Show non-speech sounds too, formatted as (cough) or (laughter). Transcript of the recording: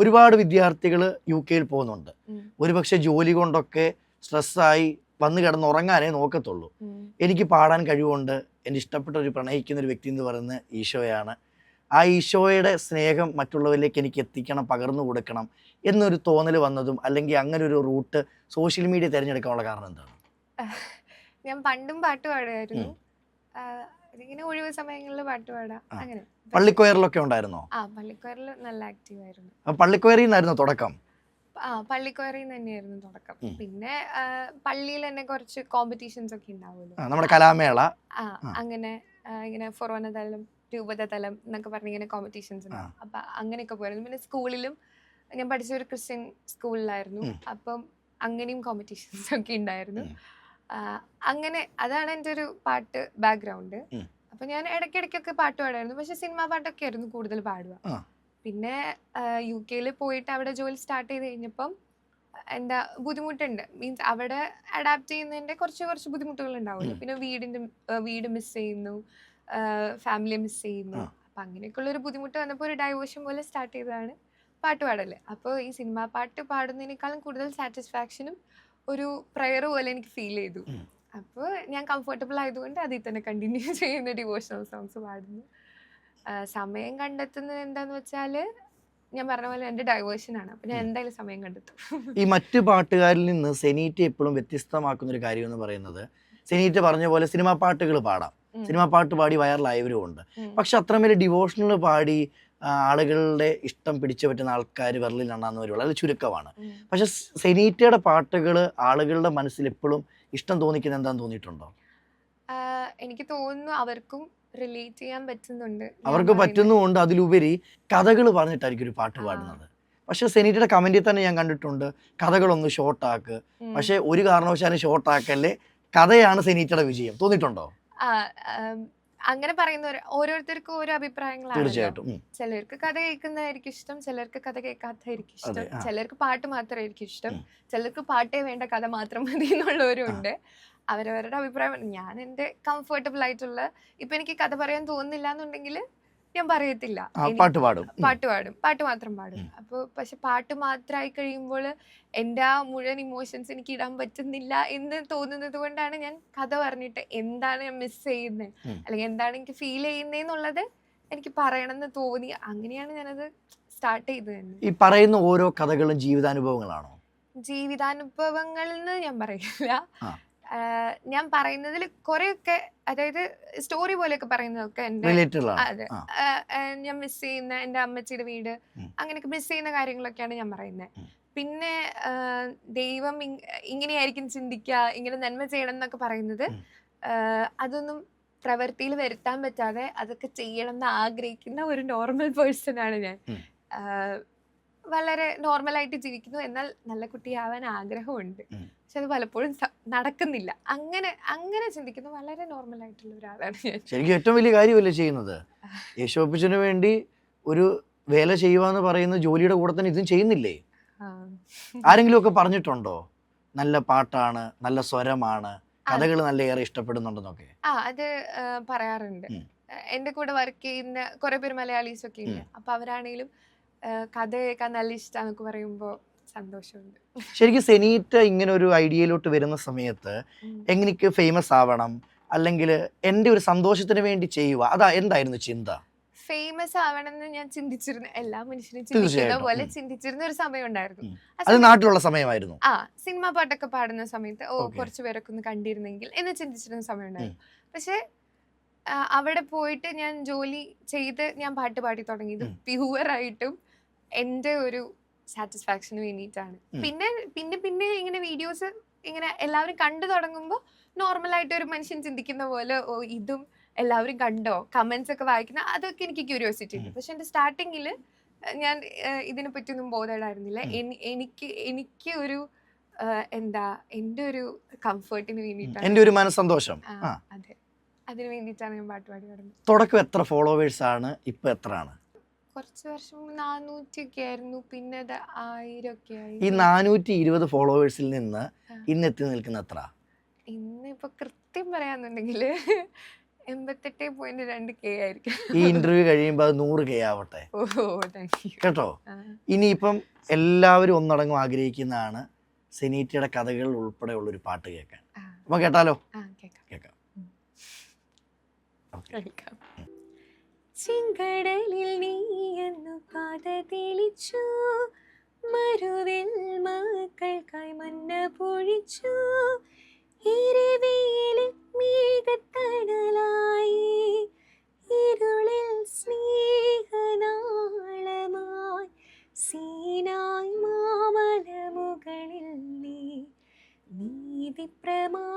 ഒരുപാട് വിദ്യാർത്ഥികൾ യു കെയിൽ പോകുന്നുണ്ട് ഒരുപക്ഷെ ജോലി കൊണ്ടൊക്കെ സ്ട്രെസ്സായി വന്ന് കിടന്ന് ഉറങ്ങാനേ നോക്കത്തുള്ളൂ. എനിക്ക് പാടാൻ കഴിവുണ്ട്. എന്റെ ഇഷ്ടപ്പെട്ട ഒരു പ്രണയിക്കുന്ന ഒരു വ്യക്തി എന്ന് പറയുന്നത് ഈശോയാണ്. ആ ഈശോയുടെ സ്നേഹം മറ്റുള്ളവരിലേക്ക് എനിക്ക് എത്തിക്കണം പകർന്നു കൊടുക്കണം എന്നൊരു തോന്നൽ വന്നതും അല്ലെങ്കിൽ അങ്ങനെ ഒരു റൂട്ട് സോഷ്യൽ മീഡിയ തിരഞ്ഞെടുക്കാനുള്ള കാരണം എന്താണ്? ഞാൻ പണ്ടും പാട്ട് പാടുമായിരുന്നു ഇങ്ങനെ ഒഴിവ് സമയങ്ങളിൽ പാട്ട് പാടാം. അങ്ങനെ. പള്ളിക്കൊയറിലൊക്കെ ഉണ്ടായിരുന്നോ? ആ പള്ളിക്കൊയറിൽ നല്ല ആക്റ്റീവ് ആയിരുന്നു. പള്ളിക്കൊയറിൽ നിന്നായിരുന്നു തുടക്കം? ആ പള്ളിക്കൊയറിൽ നിന്ന് തന്നെയായിരുന്നു തുടക്കം പിന്നെ പള്ളിയിൽ തന്നെ കുറച്ച് കോമ്പറ്റീഷൻസ് ഒക്കെ ഉണ്ടാവുമല്ലോ. നമ്മുടെ കലാമേള. ആ. അങ്ങനെ ഇങ്ങനെ ഫൊറോന തലം രൂപത തലം എന്നൊക്കെ പറഞ്ഞ് ഇങ്ങനെ കോമ്പറ്റീഷൻസ്. ഉണ്ടാവും. അപ്പൊ അങ്ങനെയൊക്കെ പോയിരുന്നു. പിന്നെ സ്കൂളിലും ഞാൻ പഠിച്ച ഒരു ക്രിസ്ത്യൻ സ്കൂളിലായിരുന്നു അപ്പം അങ്ങനെയും കോമ്പറ്റീഷൻസ് ഒക്കെ ഉണ്ടായിരുന്നു. അങ്ങനെ അതാണ് എന്റെ ഒരു പാട്ട് ബാക്ക്ഗ്രൗണ്ട്. അപ്പൊ ഞാൻ ഇടയ്ക്കിടയ്ക്കൊക്കെ പാട്ട് പാടായിരുന്നു. പക്ഷെ സിനിമാ പാട്ടൊക്കെ ആയിരുന്നു കൂടുതൽ പാടുക. പിന്നെ യു കെയിൽ പോയിട്ട് അവിടെ ജോലി സ്റ്റാർട്ട് ചെയ്ത് കഴിഞ്ഞപ്പം എന്താ ബുദ്ധിമുട്ടുണ്ട്. മീൻസ് അവിടെ അഡാപ്റ്റ് ചെയ്യുന്നതിന്റെ കുറച്ച് കുറച്ച് ബുദ്ധിമുട്ടുകൾ ഉണ്ടാവുമല്ലോ. പിന്നെ വീടിന്റെ വീട് മിസ് ചെയ്യുന്നു. ഫാമിലി മിസ് ചെയ്യുന്നു. അപ്പൊ അങ്ങനെയൊക്കെയുള്ള ഒരു ബുദ്ധിമുട്ട് വന്നപ്പോൾ ഒരു ഡൈവേർഷൻ പോലെ സ്റ്റാർട്ട് ചെയ്തതാണ് പാട്ട് പാടൽ. അപ്പോൾ ഈ സിനിമാ പാട്ട് പാടുന്നതിനേക്കാളും കൂടുതൽ സാറ്റിസ്ഫാക്ഷനും ഒരു പ്രയർ പോലെ എനിക്ക് ഫീൽ ചെയ്തു. അപ്പോൾ ഞാൻ കംഫർട്ടബിൾ ആയതുകൊണ്ട് അതിൽ തന്നെ കണ്ടിന്യൂ (laughs) ചെയ്യുന്ന ഡിവോഷണൽ സോങ്സ് പാടുന്നു. സമയം കണ്ടെത്തുന്നത് എന്താന്ന് വെച്ചാൽ ഞാൻ പറഞ്ഞ പോലെ എന്റെ ആണ്. അപ്പോൾ ഞാൻ എന്തായാലും സമയം കണ്ടെത്തും. ഈ മറ്റു പാട്ടുകാരിൽ നിന്ന് സെനീറ്റ് എപ്പോഴും വ്യത്യസ്തമാക്കുന്ന ഒരു കാര്യം എന്ന് പറയുന്നത് സെനീറ്റ് പറഞ്ഞ പോലെ സിനിമാ പാട്ടുകൾ പാടാം. സിനിമാ പാട്ട് പാടി വൈറലായവരും ഉണ്ട്. പക്ഷെ അത്രമേൽ ഡിവോഷണൽ പാടി ആളുകളുടെ ഇഷ്ടം പിടിച്ചു പറ്റുന്ന ആൾക്കാർ വിരലിൽ എണ്ണാവുന്നവർ വളരെ ചുരുക്കമാണ്. പക്ഷെ സെനീറ്റയുടെ പാട്ടുകൾ ആളുകളുടെ മനസ്സിൽ എപ്പോഴും ഇഷ്ടം തോന്നിക്കുന്ന എന്താന്ന് തോന്നിയിട്ടുണ്ടോ? എനിക്ക് തോന്നുന്നു അവർക്കും റിലേറ്റ് ചെയ്യാൻ പറ്റുന്നുണ്ട് അവർക്ക് പറ്റുന്നുണ്ട് പറ്റുന്നുമുണ്ട്. അതിലുപരി കഥകൾ പറഞ്ഞിട്ടായിരിക്കും ഒരു പാട്ട്. പാടുന്നത്. പക്ഷെ സെനീറ്റയുടെ കമന്റിൽ തന്നെ ഞാൻ കണ്ടിട്ടുണ്ട് കഥകളൊന്ന് ഷോർട്ടാക്ക്. പക്ഷെ ഒരു കാരണവശാലും ഷോർട്ടാക്കല്ലേ കഥയാണ് സെനീറ്റയുടെ വിജയം. തോന്നിയിട്ടുണ്ടോ? അങ്ങനെ പറയുന്ന ഓരോരുത്തർക്കും ഓരോ അഭിപ്രായങ്ങളാണ് തീർച്ചയായിട്ടും. ചിലർക്ക് കഥ കേൾക്കുന്നതായിരിക്കും ഇഷ്ടം ചിലർക്ക് കഥ കേൾക്കാത്തതായിരിക്കും ഇഷ്ടം ചിലർക്ക് പാട്ട് മാത്രമായിരിക്കും ഇഷ്ടം ചിലർക്ക് പാട്ടേ വേണ്ട കഥ മാത്രം മതി എന്നുള്ളവരും ഉണ്ട്. അവരവരുടെ അഭിപ്രായം ഞാൻ എന്റെ കംഫർട്ടബിൾ ആയിട്ടുള്ള ഇപ്പൊ എനിക്ക് കഥ പറയാൻ തോന്നുന്നില്ല എന്നുണ്ടെങ്കിൽ ഞാൻ പറയത്തില്ല. പാട്ട് പാടും. പാട്ട് പാടും. പാട്ട് മാത്രം പാടും. അപ്പൊ പക്ഷെ പാട്ട് മാത്രമായി കഴിയുമ്പോൾ എന്റെ ആ മുഴുവൻ ഇമോഷൻസ് എനിക്ക് ഇടാൻ പറ്റുന്നില്ല എന്ന് തോന്നുന്നത് കൊണ്ടാണ് ഞാൻ കഥ പറഞ്ഞിട്ട് എന്താണ് ഞാൻ മിസ് ചെയ്യുന്നത് അല്ലെങ്കിൽ എന്താണ് എനിക്ക് ഫീൽ ചെയ്യുന്നതെന്നുള്ളത് എനിക്ക് പറയണമെന്ന് തോന്നി. അങ്ങനെയാണ് ഞാനത് സ്റ്റാർട്ട് ചെയ്തത് തന്നെ. ഈ പറയുന്ന ഓരോ കഥകളും ജീവിതാനുഭവങ്ങളാണോ? ജീവിതാനുഭവങ്ങൾ എന്ന് ഞാൻ പറയില്ല. ഞാൻ പറയുന്നതിൽ കുറെയൊക്കെ അതായത് സ്റ്റോറി പോലെയൊക്കെ പറയുന്നതൊക്കെ എന്റെ അതെ. ഞാൻ മിസ് ചെയ്യുന്ന എന്റെ അമ്മച്ചിയുടെ വീട്. അങ്ങനെയൊക്കെ മിസ് ചെയ്യുന്ന കാര്യങ്ങളൊക്കെയാണ് ഞാൻ പറയുന്നത് പിന്നെ ദൈവം ഇങ്- ഇങ്ങനെയായിരിക്കും ചിന്തിക്കുക ഇങ്ങനെ നന്മ ചെയ്യണം എന്നൊക്കെ പറയുന്നത്. അതൊന്നും പ്രവൃത്തിയിൽ വരുത്താൻ പറ്റാതെ അതൊക്കെ ചെയ്യണം എന്ന് ആഗ്രഹിക്കുന്ന ഒരു നോർമൽ പേഴ്സൺ ആണ് ഞാൻ. വളരെ നോർമലായിട്ട് ജീവിക്കുന്നു. എന്നാൽ നല്ല കുട്ടിയാവാൻ ആഗ്രഹമുണ്ട്. പക്ഷെ അത് പലപ്പോഴും നടക്കുന്നില്ല. അങ്ങനെ അങ്ങനെ ചിന്തിക്കുന്ന വളരെ നോർമൽ ആയിട്ടുള്ള ഒരാളാണ് ഞാൻ. ശരിക്കും ഏറ്റവും വലിയ കാര്യമല്ലേ ചെയ്യുന്നത്? യേശോപ്പിച്ചിന് വേണ്ടി ഒരു വേല ചെയ്യുവാന്ന് പറയുന്ന ജോലിയുടെ കൂടെ തന്നെ ഇതും ചെയ്യുന്നില്ലേ? ആരെങ്കിലും ഒക്കെ പറഞ്ഞിട്ടുണ്ടോ? നല്ല പാട്ടാണ് നല്ല സ്വരമാണ് കഥകൾ നല്ല ഏറെ ഇഷ്ടപ്പെടുന്നുണ്ടെന്നൊക്കെ? ആ അത് പറയാറുണ്ട്. എന്റെ കൂടെ വർക്ക് ചെയ്യുന്ന കുറെ പേര് മലയാളീസ് ഒക്കെ ഉണ്ട് അപ്പൊ അവരാണെങ്കിലും കഥ കേൾക്കാൻ നല്ല ഇഷ്ടമാണെന്നൊക്കെ പറയുമ്പോൾ സന്തോഷമുണ്ട്. ശരിക്കും സെനീറ്റ ഇങ്ങനെ ഒരു ഐഡിയയിലോട്ട് വരുന്ന സമയത്ത്. എങ്ങനെയൊക്കെ ഫേമസ് ആവണം? അല്ലെങ്കിൽ എന്റെ ഒരു സന്തോഷത്തിന് വേണ്ടി ചെയ്യുക അതാ എന്തായിരുന്നു ചിന്ത? ഫേമസ് ആവണമെന്ന് ഞാൻ ചിന്തിച്ചിരുന്നു എല്ലാ മനുഷ്യരും ചിന്തിക്കുന്ന പോലെ ചിന്തിച്ചിരുന്ന ഒരു സമയം ഉണ്ടായിരുന്നു അത് നാട്ടിലുള്ള സമയമായിരുന്നു. ആ സിനിമ പാട്ടൊക്കെ പാടുന്ന സമയത്ത് ഓ കുറച്ചു പേരൊക്കെ ഒന്ന് കണ്ടിരുന്നെങ്കിൽ എന്ന് ചിന്തിച്ചിരുന്ന സമയം ഉണ്ടായിരുന്നു പക്ഷെ അവിടെ പോയിട്ട് ഞാൻ ജോലി ചെയ്ത് ഞാൻ പാട്ട് പാടി തുടങ്ങിയത്. പ്യുവർ ആയിട്ടും എന്റെ ഒരു സാറ്റിസ്ഫാക്ഷന് വേണ്ടിയിട്ടാണ്. പിന്നെ പിന്നെ പിന്നെ ഇങ്ങനെ വീഡിയോസ് ഇങ്ങനെ എല്ലാവരും കണ്ടു തുടങ്ങുമ്പോൾ നോർമലായിട്ട് ഒരു മനുഷ്യൻ ചിന്തിക്കുന്ന പോലെ ഓ ഇതും എല്ലാവരും കണ്ടോ? കമന്റ്സ് ഒക്കെ വായിക്കുന്ന അതൊക്കെ എനിക്ക് ക്യൂരിയോസിറ്റി ഉണ്ട്. പക്ഷെ എന്റെ സ്റ്റാർട്ടിങ്ങിൽ ഞാൻ ഇതിനെ പറ്റിയൊന്നും ബോധേഡായിരുന്നില്ല ഉം. എനിക്ക് എനിക്ക് ഒരു എന്താ എന്റെ ഒരു കംഫർട്ടിന് വേണ്ടിട്ടാണ് എന്റെ ഒരു മനസ്സന്തോഷം. അതെ. അതിന് വേണ്ടിട്ടാണ് ഞാൻ പാട്ട് പാടി തുടക്കം എത്ര ഫോളോവേഴ്സ് ആണ് ഇപ്പൊ എത്ര ആണ് കുറച്ച് വർഷം മുമ്പ് നാനൂറ്റി ഒക്കെ ആയിരുന്നു. പിന്നെ അത് ആയിരം ഒക്കെ ആയി. ഈ നാനൂറ്റി ഇരുപത് ഫോളോവേഴ്സിൽ നിന്ന്. ഇന്ന് എത്തി നിൽക്കുന്ന എത്ര? ഇന്നിപ്പോ കൃത്യം പറയാന്നുണ്ടെങ്കിൽ എൺപത്തെട്ട് പോയിന്റ് രണ്ട് കെ ആയിരിക്കും. ഈ ഇന്റർവ്യൂ കഴിയുമ്പോൾ അത് നൂറ് കെ ആവട്ടെ. ഓ താങ്ക് യു കേട്ടോ? ഇനിയിപ്പം എല്ലാവരും ഒന്നടങ്കം ആഗ്രഹിക്കുന്നതാണ് സെനീറ്റയുടെ കഥകൾ ഉൾപ്പെടെയുള്ള ഒരു പാട്ട് കേൾക്കാൻ. അപ്പൊ കേട്ടാലോ? ആ കേൾക്കാം കേൾക്കാം. ചെങ്കടലിൽ നീ എന്നു പാത തെളിച്ചു. മരുവിൽ മക്കൾക്കായി മന്ന പൊഴിച്ചു. ഇരുവേലിൽ മേഘത്തണലായി. ഇരുളിൽ സ്നേഹനാളമായി. സീനായി മാമല മുകളിൽ നീ നീതി പ്രമാ